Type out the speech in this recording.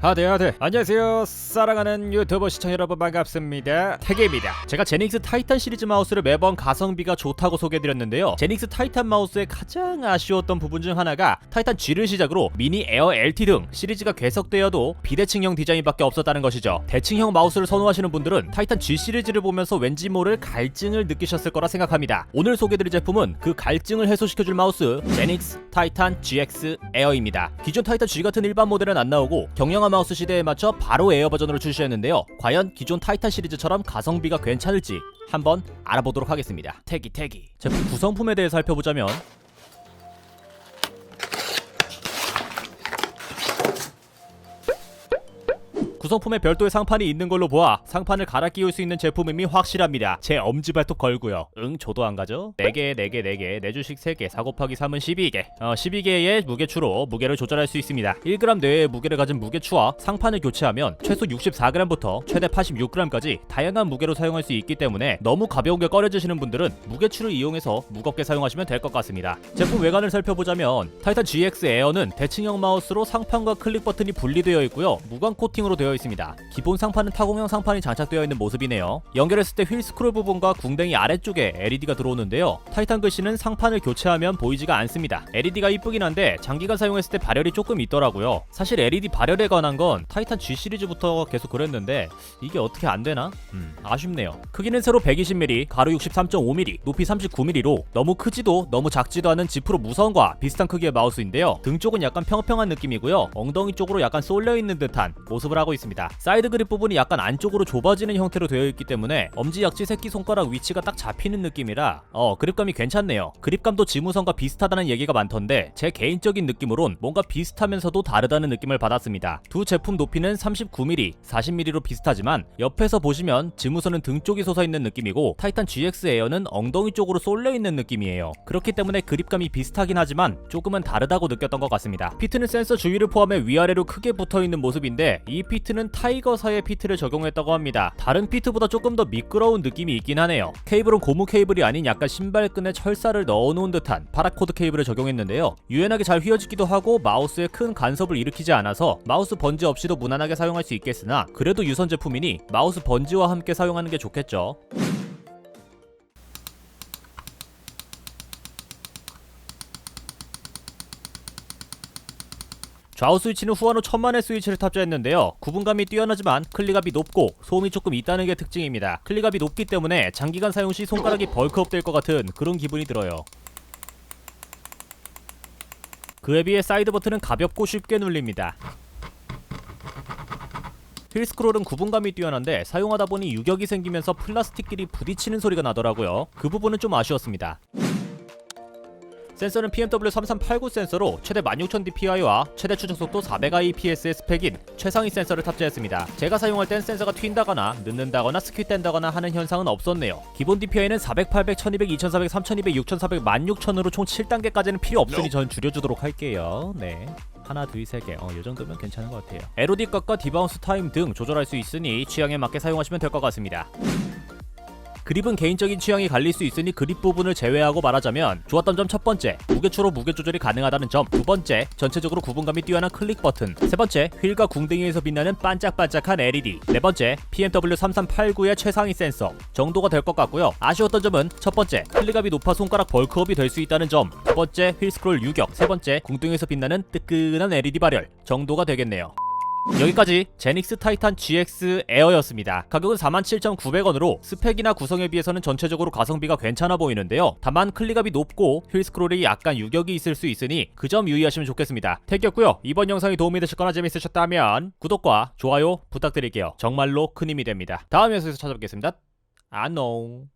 하대 하대. 안녕하세요. 사랑하는 유튜버 시청 여러분 반갑습니다. 태계입니다. 제가 제닉스 타이탄 시리즈 마우스를 매번 가성비가 좋다고 소개해드렸는데요. 제닉스 타이탄 마우스의 가장 아쉬웠던 부분 중 하나가 타이탄 G를 시작으로 미니 에어 LT 등 시리즈가 계속되어도 비대칭형 디자인밖에 없었다는 것이죠. 대칭형 마우스를 선호하시는 분들은 타이탄 G 시리즈를 보면서 왠지 모를 갈증을 느끼셨을 거라 생각합니다. 오늘 소개해드릴 제품은 그 갈증을 해소시켜줄 마우스 제닉스 타이탄 GX 에어입니다. 기존 타이탄 G 같은 일반 모델은 안 나오고 경량 화 마우스 시대에 맞춰 바로 에어 버전으로 출시했는데요. 과연 기존 타이탄 시리즈처럼 가성비가 괜찮을지 한번 알아보도록 하겠습니다. 태기 태기. 제품 구성품에 대해 살펴보자면 구성품에 별도의 상판이 있는 걸로 보아 상판을 갈아 끼울 수 있는 제품임이 확실합니다. 제 엄지발톱 걸고요. 응, 저도 안 가죠? 4개, 4개, 4개, 4주씩 3개, 4 곱하기 3은 12개. 어, 12개의 무게추로 무게를 조절할 수 있습니다. 1g 내외의 무게를 가진 무게추와 상판을 교체하면 최소 64g부터 최대 86g까지 다양한 무게로 사용할 수 있기 때문에 너무 가벼운 게 꺼려지시는 분들은 무게추를 이용해서 무겁게 사용하시면 될 것 같습니다. 제품 외관을 살펴보자면 타이탄 GX 에어는 대칭형 마우스로 상판과 클릭 버튼이 분리되어 있고요. 무광 코팅으로 되어 있습니다. 기본 상판은 타공형 상판이 장착되어 있는 모습이네요. 연결했을 때 휠 스크롤 부분과 궁뎅이 아래쪽에 LED가 들어오는데요. 타이탄 글씨는 상판을 교체하면 보이지가 않습니다. LED가 이쁘긴 한데 장기간 사용했을 때 발열이 조금 있더라고요. 사실 LED 발열에 관한 건 타이탄 G 시리즈부터 계속 그랬는데 이게 어떻게 안 되나? 음, 아쉽네요. 크기는 세로 120mm, 가로 63.5mm, 높이 39mm로 너무 크지도 너무 작지도 않은 G 프로 무선과 비슷한 크기의 마우스인데요. 등 쪽은 약간 평평한 느낌이고요. 엉덩이 쪽으로 약간 쏠려 있는 듯한 모습을 하고 있습니다. 사이드 그립 부분이 약간 안쪽으로 좁아지는 형태로 되어 있기 때문에 엄지 약지 새끼 손가락 위치가 딱 잡히는 느낌이라 어 그립감이 괜찮네요. 그립감도 지무선과 비슷하다는 얘기가 많던데 제 개인적인 느낌으론 뭔가 비슷하면서도 다르다는 느낌을 받았습니다. 두 제품 높이는 39mm, 40mm로 비슷하지만 옆에서 보시면 지무선은 등 쪽이 솟아 있는 느낌이고 타이탄 GX 에어는 엉덩이 쪽으로 쏠려 있는 느낌이에요. 그렇기 때문에 그립감이 비슷하긴 하지만 조금은 다르다고 느꼈던 것 같습니다. 피트는 센서 주위를 포함해 위아래로 크게 붙어 있는 모습인데 이 피트는 타이거사의 피트를 적용했다고 합니다. 다른 피트보다 조금 더 미끄러운 느낌이 있긴 하네요. 케이블은 고무 케이블이 아닌 약간 신발끈에 철사를 넣어놓은 듯한 파라코드 케이블을 적용했는데요. 유연하게 잘 휘어지기도 하고 마우스에 큰 간섭을 일으키지 않아서 마우스 번지 없이도 무난하게 사용할 수 있겠으나 그래도 유선 제품이니 마우스 번지와 함께 사용하는 게 좋겠죠. 좌우 스위치는 후원후 천만의 스위치를 탑재했는데요. 구분감이 뛰어나지만 클릭압이 높고 소음이 조금 있다는 게 특징입니다. 클릭압이 높기 때문에 장기간 사용 시 손가락이 벌크업 될 것 같은 그런 기분이 들어요. 그에 비해 사이드 버튼은 가볍고 쉽게 눌립니다. 휠 스크롤은 구분감이 뛰어난데 사용하다 보니 유격이 생기면서 플라스틱끼리 부딪히는 소리가 나더라고요. 그 부분은 좀 아쉬웠습니다. 센서는 PMW 3389 센서로 최대 16000dpi와 최대 추적 속도 400IPS의 스펙인 최상위 센서를 탑재했습니다. 제가 사용할 땐 센서가 튄다거나 늦는다거나 스퀴된다거나 하는 현상은 없었네요. 기본 DPI는 400, 800, 1200, 2400, 3200, 6400, 16000으로 총 7단계까지는 필요 없으니 전 줄여주도록 할게요. 네. 하나, 둘, 세 개. 어, 이 정도면 괜찮은 것 같아요. LOD 값과 디바운스 타임 등 조절할 수 있으니 취향에 맞게 사용하시면 될 것 같습니다. 그립은 개인적인 취향이 갈릴 수 있으니 그립 부분을 제외하고 말하자면 좋았던 점 첫 번째 무게추로 무게 조절이 가능하다는 점 두 번째 전체적으로 구분감이 뛰어난 클릭 버튼. 세 번째 휠과 궁뎅이에서 빛나는 반짝반짝한 LED 네 번째 PMW 3389의 최상위 센서. 정도가 될 것 같고요. 아쉬웠던 점은 첫 번째 클릭압이 높아 손가락 벌크업이 될 수 있다는 점 두 번째 휠 스크롤 유격. 세 번째 궁둥이에서 빛나는 뜨끈한 LED 발열. 정도가 되겠네요 여기까지 제닉스 타이탄 GX 에어였습니다. 가격은 47,900원으로 스펙이나 구성에 비해서는 전체적으로 가성비가 괜찮아 보이는데요. 다만 클릭압이 높고 휠 스크롤이 약간 유격이 있을 수 있으니 그 점 유의하시면 좋겠습니다. 택이었고요. 이번 영상이 도움이 되셨거나 재밌으셨다면 구독과 좋아요 부탁드릴게요. 정말로 큰 힘이 됩니다. 다음 영상에서 찾아뵙겠습니다. 안녕